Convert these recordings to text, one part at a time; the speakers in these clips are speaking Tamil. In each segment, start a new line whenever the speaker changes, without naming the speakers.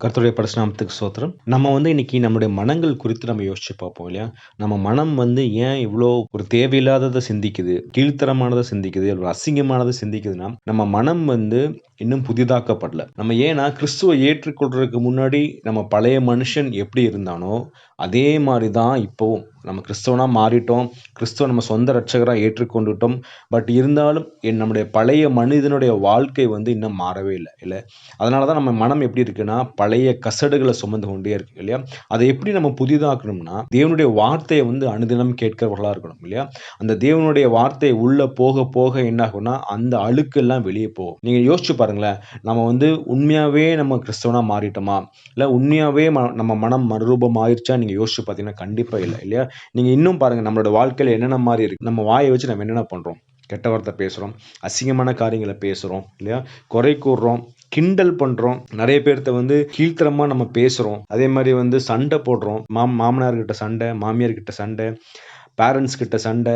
கர்த்தருடைய பரிசுநாமத்துக்கு சோத்திரம் நம்ம வந்து இன்னைக்கு நம்முடைய மனங்கள் குறித்து நம்ம யோசிச்சு பார்ப்போம் இல்லையா? நம்ம மனம் வந்து ஏன் இவ்வளோ ஒரு தேவையில்லாததை சிந்திக்குது கீழ்த்தரமானதை சிந்திக்குது ஒரு அசிங்கமானதை சிந்திக்குதுன்னா நம்ம மனம் வந்து இன்னும் புதிதாக்கப்படல. நம்ம ஏன்னா கிறிஸ்துவை ஏற்றுக்கொள்றதுக்கு முன்னாடி நம்ம பழைய மனுஷன் எப்படி இருந்தானோ அதே மாதிரி தான் இப்போவும் நம்ம கிறிஸ்தவனாக மாறிட்டோம். கிறிஸ்துவ நம்ம சொந்த ரட்சகராக ஏற்றுக்கொண்டுட்டோம். பட் இருந்தாலும் என் நம்முடைய பழைய மனிதனுடைய வாழ்க்கை வந்து இன்னும் மாறவே இல்லை. இல்லை? அதனால தான் நம்ம மனம் எப்படி இருக்குன்னா பழைய கசடுகளை சுமந்து கொண்டே இருக்கு இல்லையா? அதை எப்படி நம்ம புதிதாக்கணும்னா தேவனுடைய வார்த்தையை வந்து அனுதினம் கேட்கிறவர்களாக இருக்கணும் இல்லையா? அந்த தேவனுடைய வார்த்தை உள்ளே போக போக என்ன ஆகும்னா அந்த அழுக்கெல்லாம் வெளியே போகும். நீங்கள் யோசிச்சு பாருங்களேன். நம்ம வந்து உண்மையாகவே நம்ம கிறிஸ்தவனாக மாறிட்டோமா? இல்லை உண்மையாகவே ம நம்ம மனம் மறுரூபம் ஆயிடுச்சா நீங்கள் யோசிச்சு பார்த்தீங்கன்னா கண்டிப்பாக இல்லை இல்லையா? நீங்கள் இன்னும் பாருங்கள் நம்மளோட வாழ்க்கையில் என்னென்ன மாதிரி இருக்குது நம்ம வாயை வச்சு நம்ம என்னென்ன பண்ணுறோம் கெட்ட வார்த்தை பேசுகிறோம் அசிங்கமான காரியங்களை பேசுகிறோம் இல்லையா? குறை கூறுறோம் கிண்டல் பண்ணுறோம் நிறைய பேர்த்த வந்து கீழ்த்தரமாக நம்ம பேசுகிறோம் அதே மாதிரி வந்து சண்டை போடுறோம். மாம் மாமனார்கிட்ட சண்டை மாமியார்கிட்ட சண்டை பேரண்ட்ஸ் கிட்ட சண்டை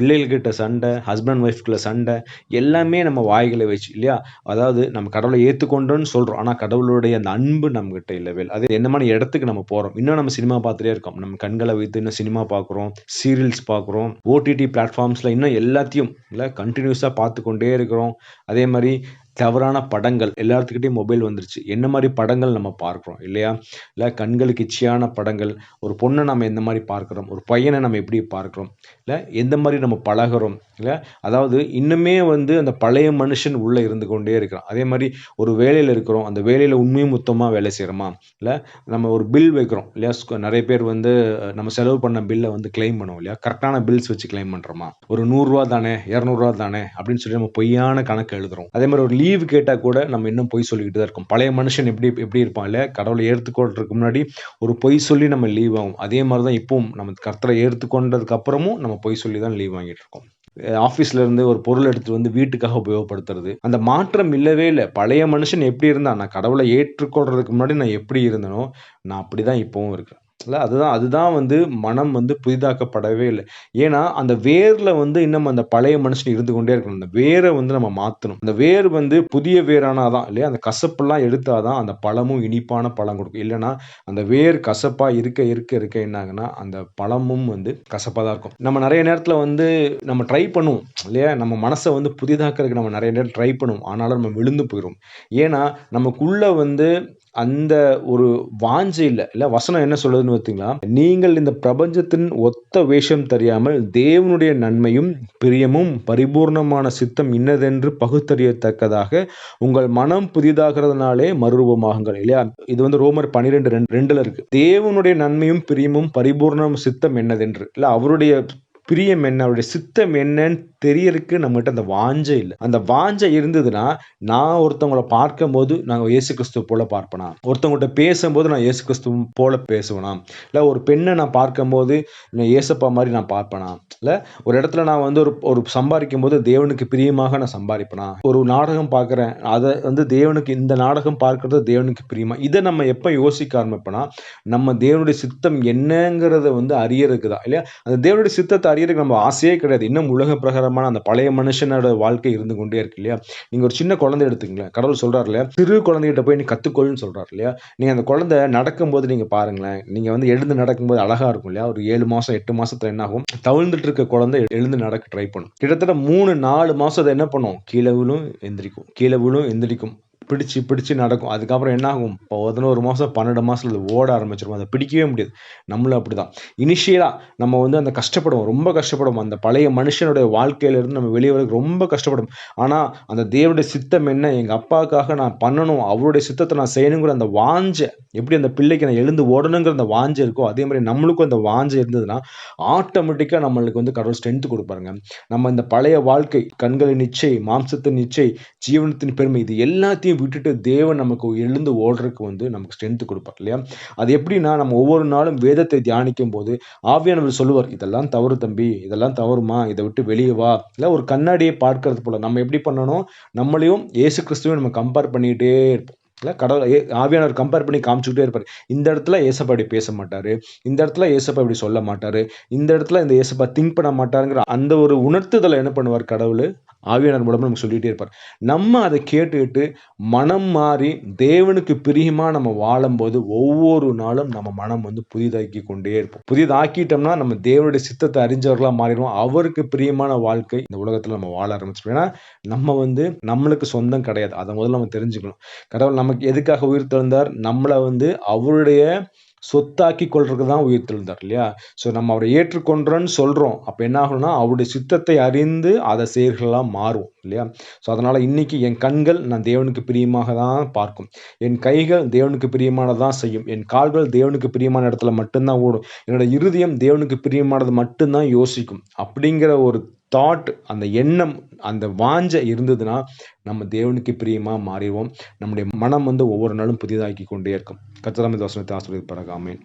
பிள்ளைகள்கிட்ட சண்டை ஹஸ்பண்ட் ஒய்ஃப்குள்ள சண்டை எல்லாமே நம்ம வாய்களை வச்சு இல்லையா? அதாவது நம்ம கடவுளை ஏற்றுக்கொண்டோன்னு சொல்கிறோம் ஆனால் கடவுளுடைய அந்த அன்பு நம்மகிட்ட இல்லவே அது என்னமான இடத்துக்கு நம்ம போகிறோம் இன்னும் நம்ம சினிமா பார்த்துட்டே இருக்கோம். நம்ம கண்களை வைத்து இன்னும் சினிமா பார்க்குறோம் சீரியல்ஸ் பார்க்குறோம் ஓடிடி பிளாட்ஃபார்ம்ஸில் இன்னும் எல்லாத்தையும் இல்லை கண்டினியூஸாக பார்த்து கொண்டே இருக்கிறோம். அதே மாதிரி தவறான படங்கள் எல்லாத்துக்கிட்டையும் மொபைல் வந்துருச்சு. என்ன மாதிரி படங்கள் நம்ம பார்க்குறோம் இல்லையா? இல்லை கண்களுக்கு இச்சையான படங்கள் ஒரு பொண்ணை நம்ம எந்த மாதிரி பார்க்குறோம் ஒரு பையனை நம்ம எப்படி பார்க்குறோம் இல்லை எந்த மாதிரி நம்ம பழகிறோம் இல்லை? அதாவது இன்னுமே வந்து அந்த பழைய மனுஷன் உள்ளே இருந்து கொண்டே இருக்கிறோம் அதே மாதிரி ஒரு வேலையில் இருக்கிறோம். அந்த வேலையில் உண்மையும் மொத்தமாக வேலை செய்கிறோமா இல்லை நம்ம ஒரு பில் வைக்கிறோம். இல்லையா? நிறைய பேர் வந்து நம்ம செலவு பண்ண பில்லை வந்து கிளைம் பண்ணுவோம் இல்லையா? கரெக்டான பில்ஸ் வச்சு கிளைம் பண்ணுறோமா ஒரு நூறுரூவா தானே இரநூறுவா தானே அப்படின்னு சொல்லி நம்ம பொய்யான கணக்கு எழுதுறோம். அதே மாதிரி ஒரு லீவ் கேட்டால் கூட நம்ம இன்னும் பொய் சொல்லிக்கிட்டு தான் இருக்கோம். பழைய மனுஷன் எப்படி எப்படி இருப்பான் இல்லையா? கடவுளை ஏற்றுக்கொள்றதுக்கு முன்னாடி ஒரு பொய் சொல்லி நம்ம லீவ் ஆகும். அதே மாதிரி தான் இப்பவும் நம்ம கர்த்தரை ஏற்றுக்கொண்டதுக்கு அப்புறமும் நம்ம பொய் சொல்லி தான் லீவ் வாங்கிட்டு இருக்கோம். ஆஃபீஸ்ல இருந்து ஒரு பொருள் எடுத்து வந்து வீட்டுக்காக உபயோகப்படுத்துறது. அந்த மாற்றம் இல்லவே இல்லை. பழைய மனுஷன் எப்படி இருந்தான்? நான் கடவுளை ஏற்றுக்கொள்றதுக்கு முன்னாடி நான் எப்படி இருந்தனோ நான் அப்படிதான் இப்பவும் இருக்கேன். இல்லை? அதுதான் அதுதான் வந்து மனம் வந்து புதிதாக்கப்படவே இல்லை. ஏன்னா அந்த வேரில் வந்து இன்னும் அந்த பழைய மனுஷன் இருந்து கொண்டே இருக்கணும். அந்த வேரை வந்து நம்ம மாற்றணும் அந்த வேர் வந்து புதிய வேரானாதான் இல்லையா? அந்த கசப்பெல்லாம் எடுத்தாதான் அந்த பழமும் இனிப்பான பழம் கொடுக்கும். இல்லைன்னா அந்த வேர் கசப்பாக இருக்க இருக்க இருக்க என்னாகுன்னா அந்த பழமும் வந்து கசப்பாக தான் இருக்கும். நம்ம நிறைய நேரத்தில் வந்து நம்ம ட்ரை பண்ணுவோம் இல்லையா? நம்ம மனசை வந்து புதிதாக்கிறதுக்கு நம்ம நிறைய நேரம் ட்ரை பண்ணுவோம். ஆனாலும் நம்ம விழுந்து போயிடும் ஏன்னா நமக்குள்ள வந்து அந்த ஒரு வாஞ்சை இல்லை இல்லை வசனம் என்ன சொல்லுதுன்னு பார்த்தீங்களா நீங்கள் இந்த பிரபஞ்சத்தின் ஒத்த வேஷம் தெரியாமல் தேவனுடைய நன்மையும் பிரியமும் பரிபூர்ணமான சித்தம் இன்னதென்று பகுத்தறியத்தக்கதாக உங்கள் மனம் புதிதாகிறதுனாலே மறுரூபமாகுங்கள் இல்லையா? இது வந்து ரோமர் பனிரெண்டு ரெண்டு ரெண்டுல இருக்கு. தேவனுடைய நன்மையும் பிரியமும் பரிபூர்ணம் சித்தம் என்னதென்று இல்லை அவருடைய பிரியம் என்ன? அவருடைய சித்தம் என்னன்னு தெரியறதுக்கு நம்மகிட்ட அந்த வாஞ்சை இல்லை. அந்த வாஞ்சை இருந்ததுன்னா நான் ஒருத்தவங்களை பார்க்கும் போது நாங்கள் இயேசு கிறிஸ்துவ போல பார்ப்பனா? ஒருத்தவங்கள்ட்ட பேசும்போது நான் இயேசு கிறிஸ்துவ போல பேசுவேனா? இல்லை ஒரு பெண்ணை நான் பார்க்கும்போது நான் மாதிரி நான் பார்ப்பேனா? இல்லை ஒரு இடத்துல நான் வந்து ஒரு ஒரு சம்பாதிக்கும் போது தேவனுக்கு பிரியமாக நான் சம்பாதிப்பேனா? ஒரு நாடகம் பார்க்குறேன் அதை வந்து தேவனுக்கு இந்த நாடகம் பார்க்கறது தேவனுக்கு பிரியமா? இதை நம்ம எப்போ யோசிக்க ஆரம்பிப்போனா நம்ம தேவனுடைய சித்தம் என்னங்கிறத வந்து அறியறதுக்கு தான் இல்லையா? அந்த தேவனுடைய சித்தத்தை அடையிறதுக்கு நம்ம ஆசையே கிடையாது. இன்னும் உலக பிரகாரமான அந்த பழைய மனுஷனோட வாழ்க்கை இருந்து கொண்டே இருக்கு இல்லையா? நீங்க ஒரு சின்ன குழந்தை எடுத்துங்களேன் கடவுள் சொல்றாரு இல்லையா? சிறு குழந்தைகிட்ட போய் நீ கத்துக்கொள்னு சொல்றாரு இல்லையா? நீங்க அந்த குழந்தை நடக்கும்போது நீங்க பாருங்களேன். நீங்க வந்து எழுந்து நடக்கும்போது அழகா இருக்கும் இல்லையா? ஒரு ஏழு மாசம் எட்டு மாசத்துல என்ன ஆகும்? தவிழ்ந்துட்டு இருக்க குழந்தை எழுந்து நடக்க ட்ரை பண்ணும். கிட்டத்தட்ட மூணு நாலு மாசம் அதை என்ன பண்ணும்? கீழே விழும் எந்திரிக்கும். கீழே விழும் எந்திரிக்கும். பிடிச்சி பிடிச்சி நடக்கும். அதுக்கப்புறம் என்ன ஆகும் இப்போ பதினோரு மாதம் பன்னெண்டு மாதத்துல ஓட ஆரம்பிச்சிருவோம் அதை பிடிக்கவே முடியாது. நம்மளும் அப்படி தான் இனிஷியலாக நம்ம வந்து அந்த கஷ்டப்படுவோம். ரொம்ப கஷ்டப்படும் அந்த பழைய மனுஷனுடைய வாழ்க்கையிலேருந்து நம்ம வெளியே வரதுக்கு ரொம்ப கஷ்டப்படும். ஆனால் அந்த தேவனுடைய சித்தம் என்ன? எங்கள் அப்பாவுக்காக நான் பண்ணணும். அவருடைய சித்தத்தை நான் செய்யணுங்கிற அந்த வாஞ்சை எப்படி அந்த பிள்ளைக்கு நான் எழுந்து ஓடணுங்கிற அந்த வாஞ்சை இருக்கோ அதே மாதிரி நம்மளுக்கும் அந்த வாஞ்சை இருந்ததுன்னா ஆட்டோமேட்டிக்காக நம்மளுக்கு வந்து கடவுள் ஸ்ட்ரென்த் கொடுப்பாருங்க. நம்ம இந்த பழைய வாழ்க்கை கண்களின் நிச்சை மாம்சத்தின் நிச்சை ஜீவனத்தின் பெருமை இது எல்லாத்தையும் விட்டுட்டு தேவன் நமக்கு எழுந்து ஓடுறதுக்கு வந்து நமக்கு ஸ்ட்ரென்த் கொடுப்பார் இல்லையா? அது எப்படின்னா நம்ம ஒவ்வொரு நாளும் வேதத்தை தியானிக்கும் போது ஆவியானவர் சொல்லுவார் இதெல்லாம் தவறு தம்பி இதெல்லாம் தவறுமா இதை விட்டு வெளியே வா. இல்லை ஒரு கண்ணாடியை பார்க்கறது போல நம்ம எப்படி பண்ணணும்? நம்மளையும் ஏசு கிறிஸ்துவையும் நம்ம கம்பேர் பண்ணிகிட்டே இருப்போம். இல்லை கடவுள் ஆவியானவர் கம்பேர் பண்ணி காமிச்சுக்கிட்டே இருப்பார். இந்த இடத்துல ஏசப்பா இப்படி பேச மாட்டார். இந்த இடத்துல ஏசப்பா இப்படி சொல்ல மாட்டார். இந்த இடத்துல இந்த ஏசப்பா திங்க் பண்ண மாட்டாருங்கிற அந்த ஒரு உணர்த்துதலை என்ன பண்ணுவார் கடவுள்? ஆவியானவர் மூலமாக நமக்கு சொல்லிகிட்டே இருப்பார். நம்ம அதை கேட்டுக்கிட்டு மனம் மாறி தேவனுக்கு பிரியமாக நம்ம வாழும்போது ஒவ்வொரு நாளும் நம்ம மனம் வந்து புதிதாக்கி கொண்டே இருப்போம். புதிதாக்கிட்டோம்னா நம்ம தேவனுடைய சித்தத்தை அறிஞ்சவர்களாக மாறிடுவோம். அவருக்கு பிரியமான வாழ்க்கை இந்த உலகத்தில் நம்ம வாழ ஆரம்பிச்சிடும் ஏன்னா நம்ம வந்து நம்மளுக்கு சொந்தம் கிடையாது. அதை முதல்ல நம்ம தெரிஞ்சுக்கணும். கடவுள் நம்ம நமக்கு எதுக்காக உயிர் தெழுந்தார்? நம்மளை வந்து அவருடைய சொத்தாக்கி கொள்றதுக்கு தான் உயிர் தெழுந்தார் இல்லையா? ஸோ நம்ம அவரை ஏற்றுக்கொன்றோன்னு சொல்றோம். அப்போ என்ன ஆகணும்னா அவருடைய சித்தத்தை அறிந்து அதை செயல்களாக மாறும் இல்லையா? ஸோ அதனால இன்னைக்கு என் கண்கள் நான் தேவனுக்கு பிரியமாக தான் பார்க்கும். என் கைகள் தேவனுக்கு பிரியமானதான் செய்யும். என் கால்கள் தேவனுக்கு பிரியமான இடத்துல மட்டும்தான் ஓடும். என்னோட இருதயம் தேவனுக்கு பிரியமானது மட்டும்தான் யோசிக்கும். அப்படிங்கிற ஒரு தாட் அந்த எண்ணம் அந்த வாஞ்சை இருந்ததுன்னா நம்ம தேவனுக்கு பிரியமாக மாறிடுவோம். நம்முடைய மனம் வந்து ஒவ்வொரு நாளும் புதிதாக்கி கொண்டே இருக்கும் கத்திரமித தோசனத்தை ஆசிரியர் ஆமென்